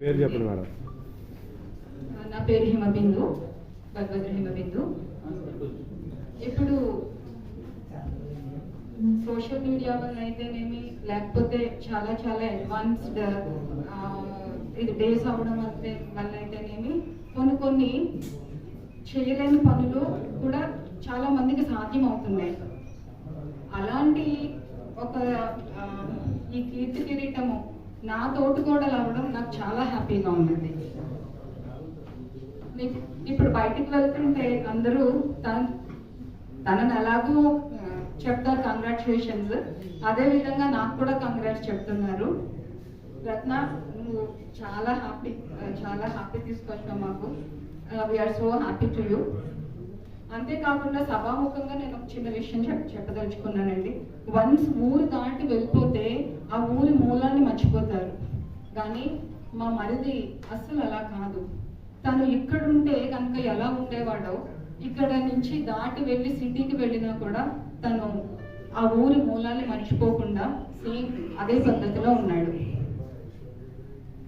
పేరు చెప్పండి మేడం. నా పేరు హిమబిందు భగవద్ర హిమబిందు. ఇప్పుడు సోషల్ మీడియా వల్ల అయితేనేమి లేకపోతే చాలా చాలా అడ్వాన్స్డ్ ఇది డేస్ అవడం వల్ల వల్ల అయితేనేమి కొన్ని కొన్ని చేయలేని పనులు కూడా చాలా మందికి సాధ్యం అవుతున్నాయి. అలాంటి ఒక ఈ కీర్తి కిరీటము నా తోటికోడలు అవ్వడం నాకు చాలా హ్యాపీగా ఉందండి. ఇప్పుడు బయటికి వెళ్తుంటే అందరూ తన తనని ఎలాగో చెప్తారు కంగ్రాచులేషన్స్ అదే విధంగా నాకు కూడా కంగ్రాట్స్ చెప్తున్నారు. రత్న నువ్వు చాలా హ్యాపీ చాలా హ్యాపీ తీసుకొచ్చావు మాకు. We are so happy to you అంతేకాకుండా సభాముఖంగా నేను ఒక చిన్న విషయం చెప్ చెప్పదలుచుకున్నానండి. వన్స్ ఊరు దాటి వెళ్ళిపోతే ఆ ఊరి మూలాన్ని మర్చిపోతారు. కానీ మా మరిది అస్సలు అలా కాదు. తను ఇక్కడుంటే కనుక ఎలా ఉండేవాడో ఇక్కడ నుంచి దాటి వెళ్ళి సిటీకి వెళ్ళినా కూడా తను ఆ ఊరి మూలాన్ని మర్చిపోకుండా సేమ్ అదే పద్ధతిలో ఉన్నాడు.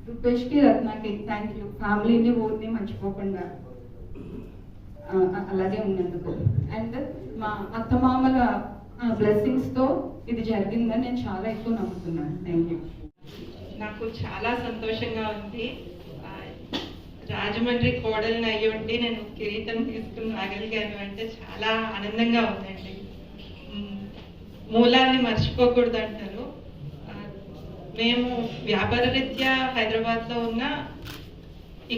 రూపేష్కి రత్నకి థ్యాంక్ యూ ఫ్యామిలీని ఊరిని మర్చిపోకుండా. అలాగే ఉన్నందుకు. అండ్ మా అత్తమామల బ్లెస్సింగ్స్తో ఇది జరిగిందని నేను చాలా ఎక్కువ నమ్ముతున్నాను. థ్యాంక్ యూ నాకు చాలా సంతోషంగా ఉంది. రాజమండ్రి కోడల్ని అయ్యి ఉండి నేను కిరీటం తీసుకుని రాగలిగాను అంటే చాలా ఆనందంగా ఉందండి. మూలాన్ని మర్చిపోకూడదు అంటారు. మేము వ్యాపార రీత్యా హైదరాబాద్లో ఉన్న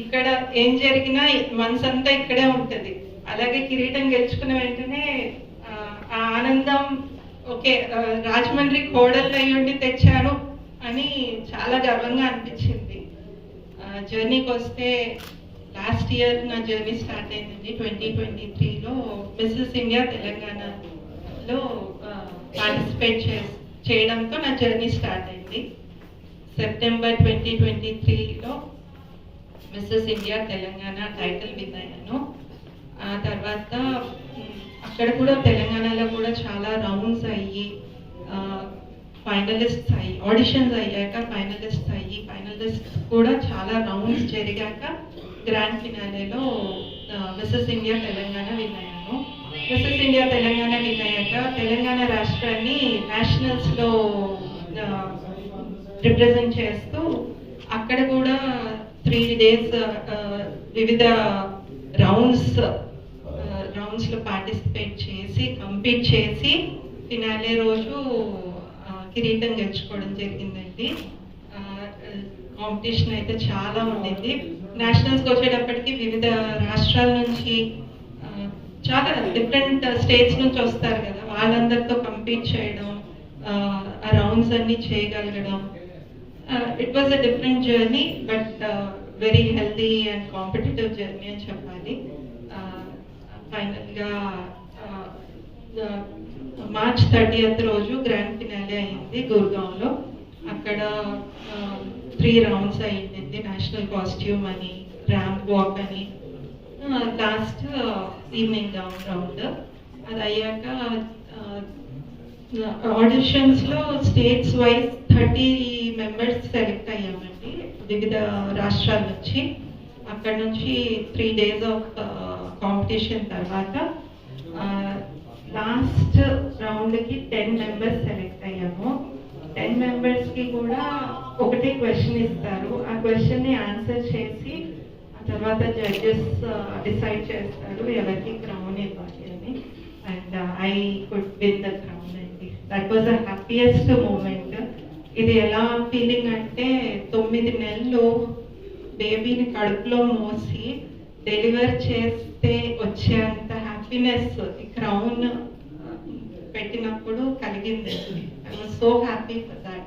ఇక్కడ ఏం జరిగినా మనసంతా ఇక్కడే ఉంటుంది. అలాగే కిరీటం గెలుచుకున్న వెంటనే ఆ, ఆనందం ఓకే రాజమండ్రి కోడళ్ళు అయ్యుండి తెచ్చాను అని చాలా గర్వంగా అనిపించింది. జర్నీకి వస్తే లాస్ట్ ఇయర్ నా జర్నీ స్టార్ట్ అయిందండి. ట్వంటీ ట్వంటీ త్రీలో మిస్సెస్ ఇండియా తెలంగాణలో పార్టిసిపేట్ చే చేయడంతో నా జర్నీ స్టార్ట్ అయింది. సెప్టెంబర్ ట్వంటీ ట్వంటీ త్రీలో Mrs India Telangana title win అయ్యాను. ఆ తర్వాత అక్కడ కూడా తెలంగాణలో కూడా చాలా రౌండ్స్ అయ్యి ఫైనలిస్ట్ అయ్యి ఆడిషన్స్ అయ్యాక ఫైనలిస్ట్ అయ్యి ఫైనలిస్ట్ కూడా చాలా రౌండ్స్ జరిగాక గ్రాండ్ ఫినాలేలో మిస్సెస్ ఇండియా తెలంగాణ విన్ అయ్యాను మిస్సెస్ ఇండియా తెలంగాణ విన్ అయ్యాక తెలంగాణ రాష్ట్రాన్ని నేషనల్స్లో రిప్రజెంట్ చేస్తూ అక్కడ కూడా త్రీ డేస్ వివిధ రౌండ్స్ రౌండ్స్లో పార్టిసిపేట్ చేసి కంపీట్ చేసి ఫినాలే రోజు కిరీటం గెలుచుకోవడం జరిగిందండి. కాంపిటీషన్ అయితే చాలా ఉండింది. నేషనల్స్కి వచ్చేటప్పటికి వివిధ రాష్ట్రాల నుంచి చాలా డిఫరెంట్ స్టేట్స్ నుంచి వస్తారు కదా. వాళ్ళందరితో కంపీట్ చేయడం ఆ, ఆ రౌండ్స్ అన్ని చేయగలగడం. It was a different journey but very healthy and competitive journey అని చెప్పాలి. ఫైనల్గా మార్చ్ థర్టీయత్ రోజు గ్రాండ్ ఫినాలే అయింది గుర్గాంలో అక్కడ త్రీ రౌండ్స్ అయింది నేషనల్ కాస్ట్యూమ్ అని ర్యాంప్ వాక్ అని. Last evening round round. అది అయ్యాక ఆడిషన్స్లో states wise thirty members select అయ్యామండి వివిధ రాష్ట్రాల నుంచి. అక్కడ నుంచి త్రీ డేస్ ఆఫ్ కాంపిటీషన్ తర్వాత లాస్ట్ రౌండ్కి టెన్ మెంబర్స్ సెలెక్ట్ అయ్యాము. టెన్ మెంబర్స్కి కూడా ఒకటే క్వశ్చన్ ఇస్తారు. ఆ క్వశ్చన్ని ఆన్సర్ చేసి ఆ తర్వాత జడ్జెస్ డిసైడ్ చేస్తారు ఎవరికి క్రౌన్ ఇవ్వాలి అని. And I could win the crown అండి. That was the happiest moment ఇది ఎలా ఫీలింగ్ అంటే తొమ్మిది నెలలు బేబీని కడుపులో మోసి డెలివర్ చేస్తే వచ్చేంత హ్యాపీనెస్ ఈ క్రౌన్ పెట్టినప్పుడు కలిగింది. I was so happy for that